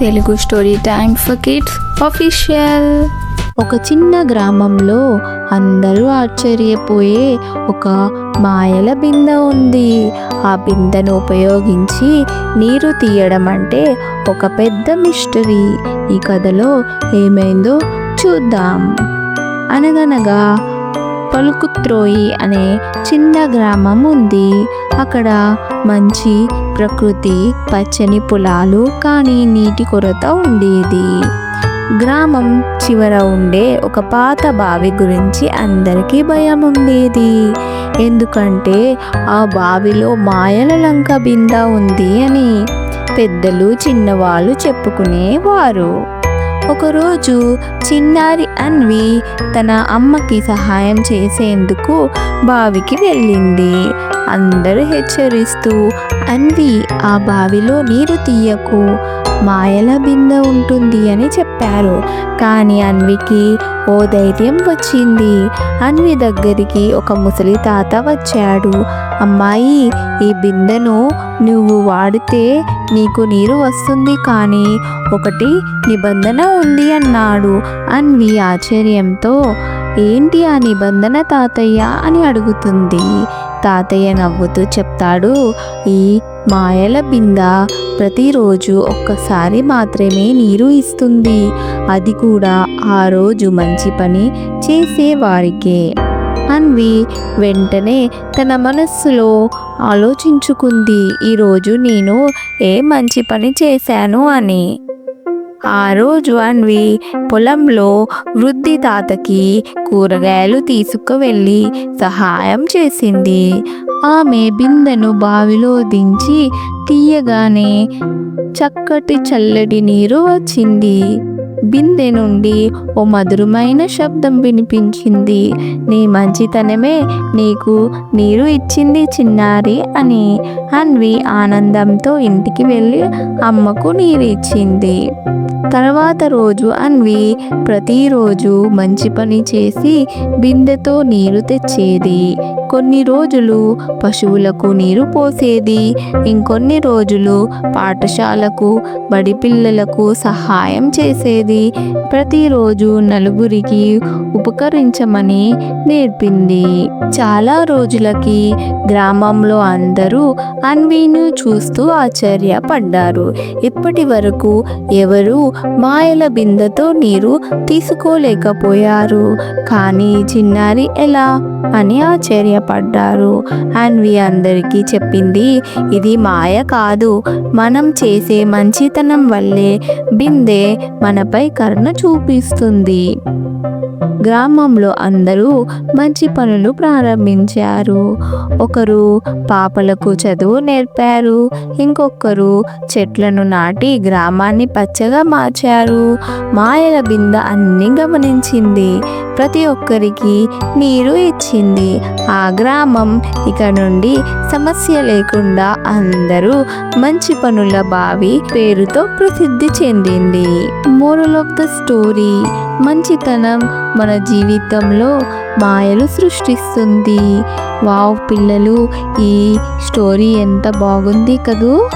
Telugu story time for kids official. ఒక చిన్న గ్రామంలో అందరూ ఆశ్చర్యపోయే ఒక మాయల బిందె ఉంది. ఆ బిందెను ఉపయోగించి నీరు తీయడం అంటే ఒక పెద్ద మిస్టరీ. ఈ కథలో ఏమైందో చూద్దాం. అనగనగా పలుకుత్రోయి అనే చిన్న గ్రామం ఉంది. అక్కడ మంచి ప్రకృతి పచ్చని పొలాలు కానీ నీటి కొరత ఉండేది. గ్రామం చివర ఉండే ఒక పాత బావి గురించి అందరికీ భయం ఉండేది. ఎందుకంటే ఆ బావిలో మాయల లంక బింద ఉంది అని పెద్దలు చిన్నవాళ్ళు చెప్పుకునేవారు. ఒకరోజు చిన్నారి అన్వి తన అమ్మకి సహాయం చేసేందుకు బావికి వెళ్ళింది. అందరూ హెచ్చరిస్తూ అన్వి ఆ బావిలో నీరు తీయకు. మాయల బిందె ఉంటుంది అని చెప్పారు. చెప్పారు. కానీ అన్వికి ఓ ధైర్యం వచ్చింది. అన్వి దగ్గరికి ఒక ముసలి తాత వచ్చాడు. అమ్మాయి ఈ బిందెను నువ్వు వాడితే నీకు నీరు వస్తుంది కానీ ఒకటి నిబంధన ఉంది అన్నాడు అన్వి ఆశ్చర్యంతో. ఏంటి ఆ నిబంధన తాతయ్య అని అడుగుతుంది. తాతయ్య నవ్వుతూ చెప్తాడు ఈ మాయల బింద ప్రతిరోజు ఒక్కసారి మాత్రమే నీరు ఇస్తుంది. అది కూడా ఆ రోజు మంచి పని చేసేవారికే అన్వి వెంటనే తన మనస్సులో ఆలోచించుకుంది ఈరోజు నేను ఏ మంచి పని చేశాను అని. ఆ రోజు అన్వి పొలంలో వృద్ధి తాతకి కూరగాయలు తీసుకువెళ్ళి సహాయం చేసింది. ఆమె బిందెను బావిలో దించి తీయగానే చక్కటి చల్లటి నీరు వచ్చింది. బిందె నుండి ఓ మధురమైన శబ్దం వినిపించింది. నీ మంచితనమే నీకు నీరు ఇచ్చింది చిన్నారి అని అన్వి ఆనందంతో ఇంటికి వెళ్ళి అమ్మకు నీరు ఇచ్చింది. తర్వాత రోజు అన్వి ప్రతిరోజు మంచి పని చేసి బిందెతో నీరు తెచ్చేది. కొన్ని రోజులు పశువులకు నీరు పోసేది. ఇంకొన్ని రోజులు పాఠశాలకు బడి పిల్లలకు సహాయం చేసేది. ప్రతిరోజు నలుగురికి ఉపకరించమని నేర్పింది. చాలా రోజులకి గ్రామంలో అందరూ అన్వీను చూస్తూ ఆశ్చర్యపడ్డారు. ఇప్పటి వరకు ఎవరు మాయల బిందెతో నీరు తీసుకోలేకపోయారు. కానీ చిన్నారి ఎలా? అని ఆశ్చర్యపడ్డారు. అన్వి అందరికీ చెప్పింది ఇది మాయ కాదు. మనం చేసే మంచితనం వల్లే బిందె మనపై కరుణ చూపిస్తుంది. గ్రామంలో అందరూ మంచి పనులు ప్రారంభించారు. ఒకరు పాపలకు చదువు నేర్పారు ఇంకొకరు చెట్లను నాటి గ్రామాన్ని పచ్చగా మార్చారు. మాయల బింద అన్ని గమనించింది. ప్రతి ఒక్కరికి నీరు ఇచ్చింది. ఆ గ్రామం ఇక నుండి సమస్య లేకుండా అందరూ మంచి పనుల బావి పేరుతో ప్రసిద్ధి చెందింది. Moral of the story. మంచితనం మన జీవితంలో మాయలు సృష్టిస్తుంది. వావ్ పిల్లలు ఈ స్టోరీ ఎంత బాగుంది కదూ?